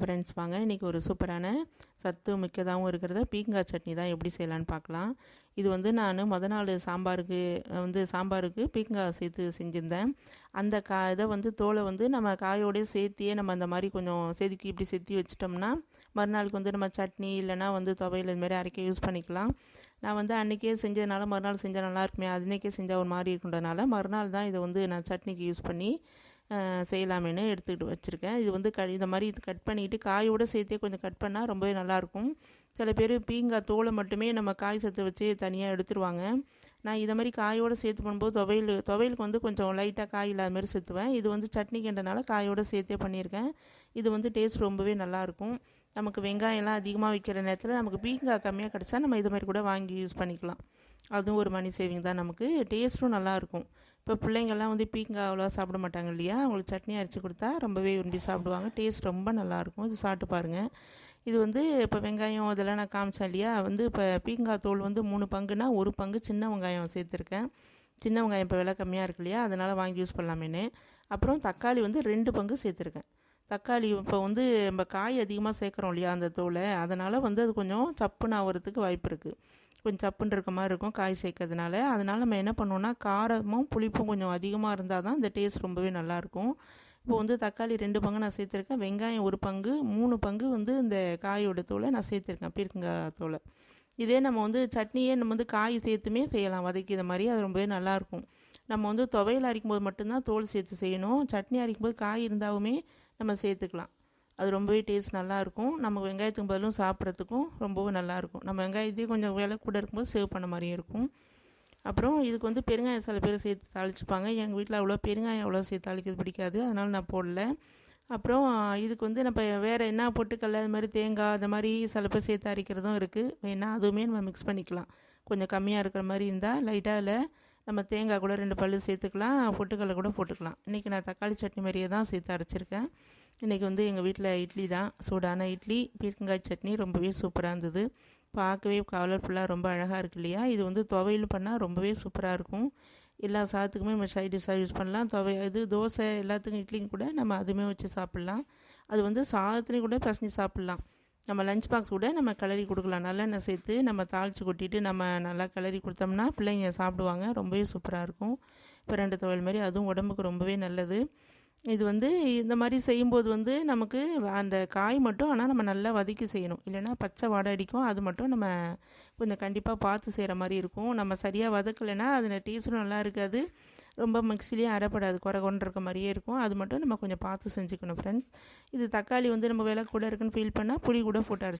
Friends வாங்க. இன்றைக்கி ஒரு சூப்பரான சத்து மிக்கதாகவும் இருக்கிறத. பீங்காய் சட்னி தான் எப்படி செய்யலான்னு பார்க்கலாம். இது வந்து நான் மொதல் நாள் சாம்பாருக்கு வந்து சாம்பாருக்கு பீங்காய் சேர்த்து செஞ்சுருந்தேன். அந்த கா இதை வந்து தோலை வந்து நம்ம காயோடய சேர்த்தியே நம்ம அந்த மாதிரி கொஞ்சம் செதுக்கி இப்படி செத்தி வச்சிட்டோம்னா மறுநாளுக்கு வந்து நம்ம சட்னி இல்லைனா வந்து துவையில் இது மாதிரி அரைக்க யூஸ் பண்ணிக்கலாம். நான் வந்து அன்றைக்கே செஞ்சதுனால மறுநாள் செஞ்சால் நல்லா இருக்குமே அன்றைக்கே செஞ்சால் ஒரு மாதிரி இருக்கின்றதுனால மறுநாள் தான் இதை வந்து நான் சட்னிக்கு யூஸ் பண்ணி செய்யலாமேன்னு எடுத்துக்கிட்டு வச்சுருக்கேன். இது வந்து க இந்த மாதிரி இது கட் பண்ணிவிட்டு காயோடு சேர்த்தே கொஞ்சம் கட் பண்ணால் ரொம்பவே நல்லாயிருக்கும். சில பேர் பீங்காய் தோலை மட்டுமே நம்ம காய் சத்து வச்சு தனியாக எடுத்துருவாங்க. நான் இதை மாதிரி காயோடு சேர்த்து பண்ணும்போது துவையல் துவையலுக்கு வந்து கொஞ்சம் லைட்டாக காய் இல்லாத மாதிரி சேர்த்துவேன். இது வந்து சட்னிக்கின்றனால காயோடு சேர்த்தே பண்ணியிருக்கேன். இது வந்து டேஸ்ட் ரொம்பவே நல்லாயிருக்கும். நமக்கு வெங்காயம்லாம் அதிகமாக விற்கிற நேரத்தில் நமக்கு பீங்காய் கம்மியாக கிடச்சா நம்ம இது மாதிரி கூட வாங்கி யூஸ் பண்ணிக்கலாம். அதுவும் ஒரு மணி சேவிங் தான் நமக்கு. டேஸ்ட்டும் நல்லாயிருக்கும் இப்போ பிள்ளைங்கள்லாம் வந்து பீங்காய் அவ்வளோவா சாப்பிட மாட்டாங்க இல்லையா? அவங்களுக்கு சட்னி அரைச்சி கொடுத்தா ரொம்பவே விரும்பி சாப்பிடுவாங்க. டேஸ்ட் ரொம்ப நல்லாயிருக்கும் இது சாப்பிட்டு பாருங்கள் இது வந்து இப்போ வெங்காயம் இதெல்லாம் நான் காமிச்சேன் இல்லையா? வந்து இப்போ பீங்காய் தோல் வந்து மூணு பங்குனா ஒரு பங்கு சின்ன வெங்காயம் சேர்த்துருக்கேன். சின்ன வெங்காயம் இப்போ விலை கம்மியாக இருக்கு இல்லையா? அதனால் வாங்கி யூஸ் பண்ணலாமேன்னு. அப்புறம் தக்காளி வந்து ரெண்டு பங்கு சேர்த்துருக்கேன். தக்காளி இப்போ வந்து நம்ம காய் அதிகமாக சேர்க்குறோம் இல்லையா அந்த தோலை? அதனால் வந்து அது கொஞ்சம் சப்புன்னு ஆகிறதுக்கு வாய்ப்பு இருக்குது கொஞ்சம் சப்புன்னு இருக்க மாதிரி இருக்கும் காய் சேர்க்கறதுனால. அதனால் நம்ம என்ன பண்ணுவோம்னா காரமும் புளிப்பும் கொஞ்சம் அதிகமாக இருந்தால் தான் இந்த டேஸ்ட் ரொம்பவே நல்லாயிருக்கும் இப்போ வந்து தக்காளி ரெண்டு பங்கு நான் சேர்த்துருக்கேன். வெங்காயம் ஒரு பங்கு மூணு பங்கு வந்து இந்த காயோட தோலை நான் சேர்த்துருக்கேன் பீர்க்கங்காய் தோலை. இதே நம்ம வந்து சட்னியே நம்ம வந்து காய் சேர்த்துமே செய்யலாம் வதக்கிற மாதிரி. அது ரொம்பவே நல்லாயிருக்கும் நம்ம வந்து துவையல் அரைக்கும் போது மட்டும்தான் தோல் சேர்த்து செய்யணும். சட்னி அரைக்கும் போது காய் இருந்தாலுமே நம்ம சேர்த்துக்கலாம். அது ரொம்பவே டேஸ்ட் நல்லாயிருக்கும் நம்ம வெங்காயத்துக்கு பதிலும் சாப்பிட்றதுக்கும் ரொம்பவும் நல்லாயிருக்கும் நம்ம வெங்காயத்தையும் கொஞ்சம் விலை கூட இருக்கும்போது சேவ் பண்ண மாதிரியும் இருக்கும். அப்புறம் இதுக்கு வந்து பெருங்காயம் சில பேர் சேர்த்து தாளிச்சுப்பாங்க. எங்கள் வீட்டில் அவ்வளோ பெருங்காயம் அவ்வளோ சேர்த்து தாளிக்கிறது பிடிக்காது. அதனால் நான் போடல. அப்புறம் இதுக்கு வந்து நம்ம வேறு என்ன பொட்டுக்கல்ல அது மாதிரி தேங்காய் அந்த மாதிரி சில பேர் சேர்த்து அரைக்கிறதும் இருக்குது வேணால் அதுவுமே நம்ம மிக்ஸ் பண்ணிக்கலாம். கொஞ்சம் கம்மியாக இருக்கிற மாதிரி இருந்தால் லைட்டாக இல்லை நம்ம தேங்காய் கூட ரெண்டு பல்லு சேர்த்துக்கலாம். பொட்டுக்கல்ல கூட போட்டுக்கலாம். இன்றைக்கி நான் தக்காளி சட்னி மாதிரியே தான் சேர்த்து அரைச்சிருக்கேன். இன்றைக்கி வந்து எங்கள் வீட்டில் இட்லி தான். சூடான இட்லி பீர்க்கங்காய் சட்னி ரொம்பவே சூப்பராக இருந்தது. பார்க்கவே கலர்ஃபுல்லாக ரொம்ப அழகாக இருக்கு இல்லையா? இது வந்து துவையில் பண்ணால் ரொம்பவே சூப்பராக இருக்கும். எல்லா சாதத்துக்குமே நம்ம சைட் டிஷ்ஷாக யூஸ் பண்ணலாம். துவை இது தோசை எல்லாத்துக்கும் இட்லியும் கூட நம்ம அதுவுமே வச்சு சாப்பிட்லாம். அது வந்து சாதத்துலேயும் கூட பசஞ்சு சாப்பிட்லாம். நம்ம லஞ்ச் பாக்ஸ் கூட நம்ம கிளறி கொடுக்கலாம். நல்லெண்ணெய் சேர்த்து நம்ம தாளித்து கொட்டிட்டு நம்ம நல்லா கிளறி கொடுத்தோம்னா பிள்ளைங்க சாப்பிடுவாங்க. ரொம்பவே சூப்பராக இருக்கும். இப்போ ரெண்டு துவையல் மாதிரி அதுவும் உடம்புக்கு ரொம்பவே நல்லது. இது வந்து இந்த மாதிரி செய்யும்போது வந்து நமக்கு அந்த காய் மட்டும் ஆனால் நம்ம நல்லா வதக்கி செய்யணும். இல்லைன்னா பச்சை வாடை அடிக்கும். அது மட்டும் நம்ம கொஞ்சம் கண்டிப்பாக பார்த்து செய்கிற மாதிரி இருக்கும். நம்ம சரியாக வதக்கலைன்னா அதில் டேஸ்ட்டும் நல்லா இருக்காது. ரொம்ப மிக்சிலையும் அரைப்படாது. குறை கொண்டிருக்க மாதிரியே இருக்கும். அது மட்டும் நம்ம கொஞ்சம் பார்த்து செஞ்சுக்கணும் ஃப்ரெண்ட்ஸ் இது தக்காளி வந்து நம்ம விலை கூட இருக்குன்னு ஃபீல் பண்ணால் புளி கூட போட்டு